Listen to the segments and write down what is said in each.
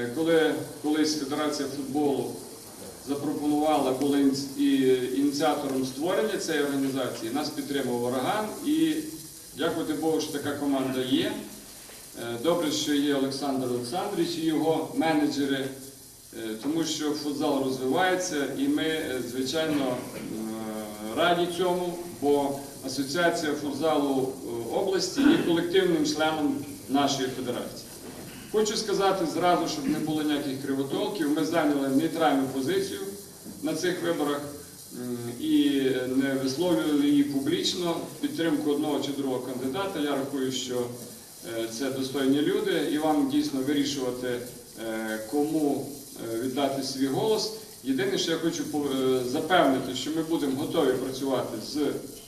Е, Коли колись Федерація футболу запропонувала, була ініціатором створення цієї організації, нас підтримав Ураган і дякувати Богу, що така команда є. Е, Добре, що є Олександр Олександрович і його менеджери, е, тому що футзал розвивається і ми, звичайно, раді цьому, бо Асоціація футзалу області є колективним членом нашої федерації. Хочу сказати зразу, щоб не було ніяких кривотолків, ми зайняли нейтральну позицію на цих виборах і не висловлювали її публічно в підтримку одного чи другого кандидата. Я рахую, що е, це достойні люди, і вам дійсно вирішувати, е, кому е, віддати свій голос. Єдине, що я хочу запевнити, що ми будемо готові працювати з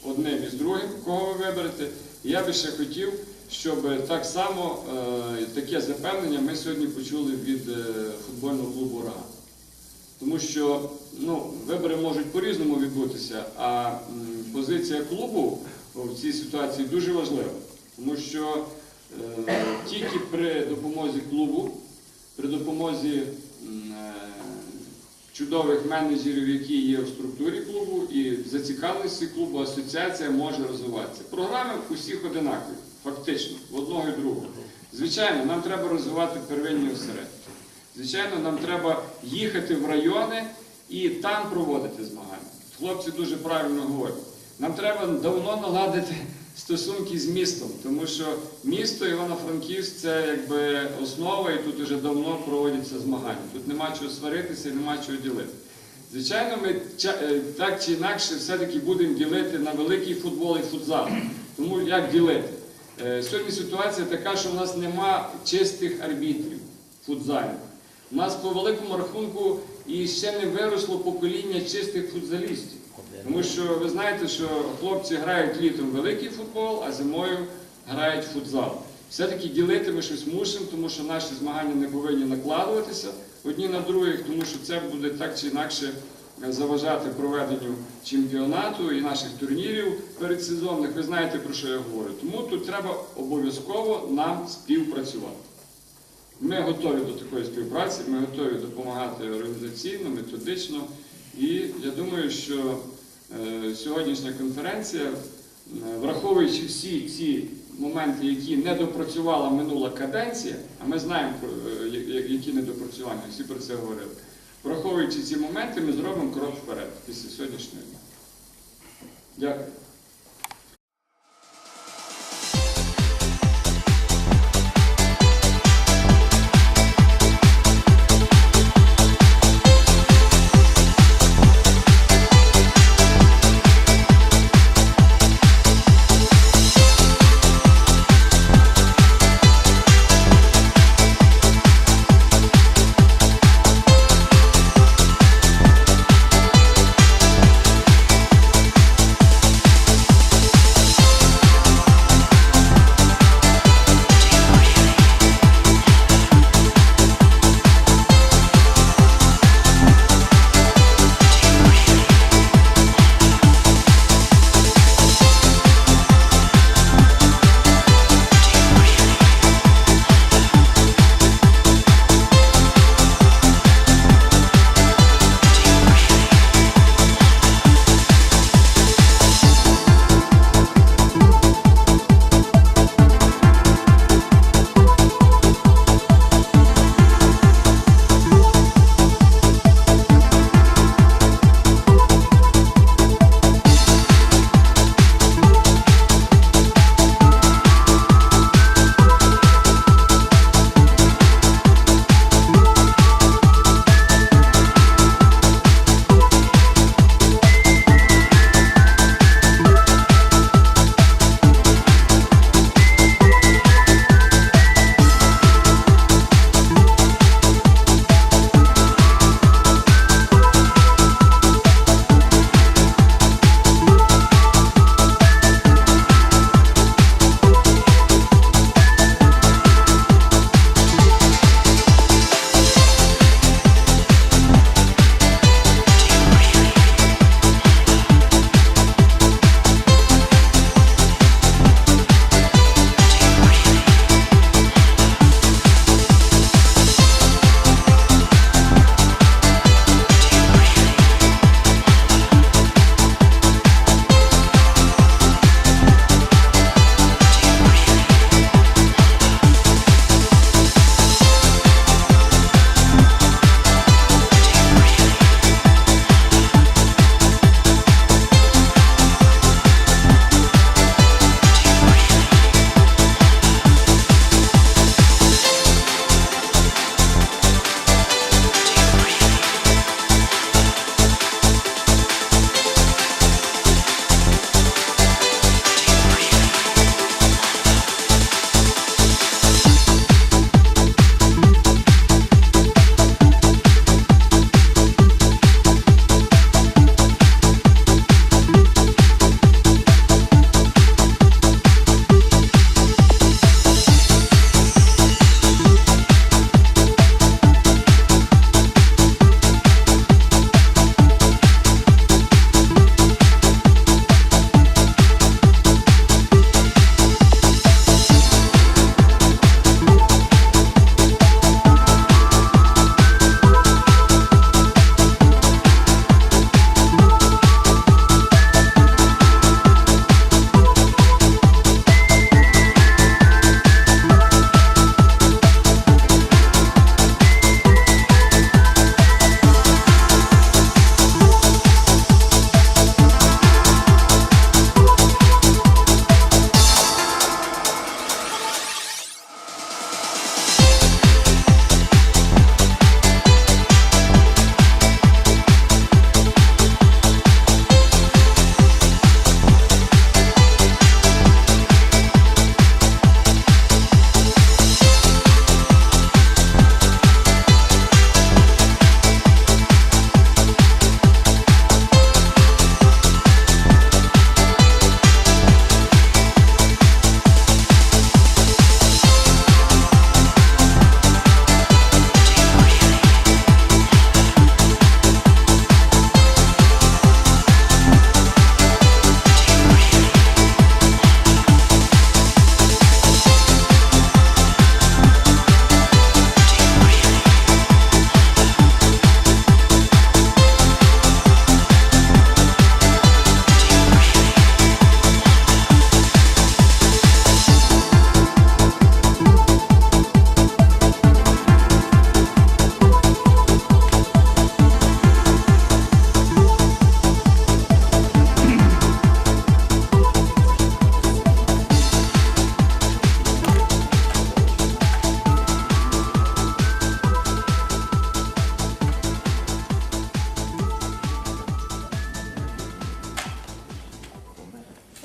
одним і з другим, кого ви виберете. Я би ще хотів, щоб так само е, таке запевнення ми сьогодні почули від е, футбольного клубу «Ураган». Тому що ну, вибори можуть по-різному відбутися, а позиція клубу в цій ситуації дуже важлива. Тому що е, тільки при допомозі клубу, при допомозі чудових менеджерів, які є в структурі клубу, і в зацікавленості клубу асоціація може розвиватися. Програми усіх одинакові, фактично, в одного і другого. Звичайно, нам треба розвивати первинні осередки. Звичайно, нам треба їхати в райони і там проводити змагання. Хлопці дуже правильно говорять. Нам треба давно наладити стосунки з містом, тому що місто Івано-Франківськ це якби основа, і тут вже давно проводяться змагання. Тут нема чого сваритися нема чого ділити. Звичайно, ми е, так чи інакше все-таки будемо ділити на великий футбол і футзал. Тому як ділити? Е, Сьогодні ситуація така, що в нас нема чистих арбітрів футзальних. У нас по великому рахунку і ще не виросло покоління чистих футзалістів. Тому що ви знаєте, що хлопці грають літом великий футбол, а зимою грають футзал. Все-таки ділити ми щось мусимо, тому що наші змагання не повинні накладуватися одні на других, тому що це буде так чи інакше заважати проведенню чемпіонату і наших турнірів передсезонних. Ви знаєте, про що я говорю. Тому тут треба обов'язково нам співпрацювати. Ми готові до такої співпраці, ми готові допомагати організаційно, методично. І я думаю, що е, сьогоднішня конференція, е, враховуючи всі ці моменти, які не допрацювала минула каденція, а ми знаємо, е, які недопрацювання, всі про це говорили. Враховуючи ці моменти, ми зробимо крок вперед після сьогоднішнього дня. Дякую.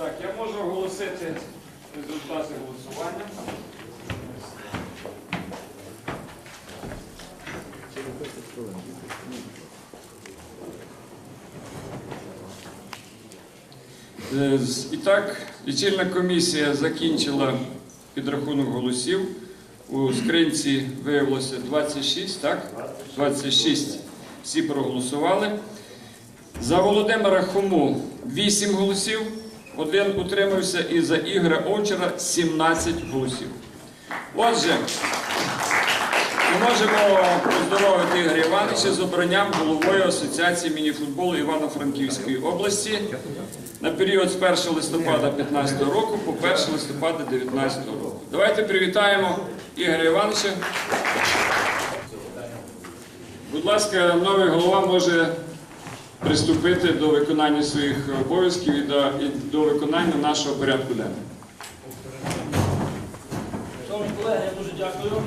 Так, я можу оголосити результати голосування. Е, і так, лічильна комісія закінчила підрахунок голосів. У скринці виявилося 26, так? 26. Всі проголосували. За Володимира Хому 8 голосів один утримався, і за Ігоря Овчара 17 голосів. Отже, ми можемо поздоровити Ігоря Івановича з обранням головою Асоціації мініфутболу Івано-Франківської області на період з 1 листопада 2015 року по 1 листопада 2019 року. Давайте привітаємо Ігоря Івановича. Будь ласка, новий голова може приступити до виконання своїх обов'язків і до, і до виконання нашого порядку денного. Шановні колеги, я дуже дякую.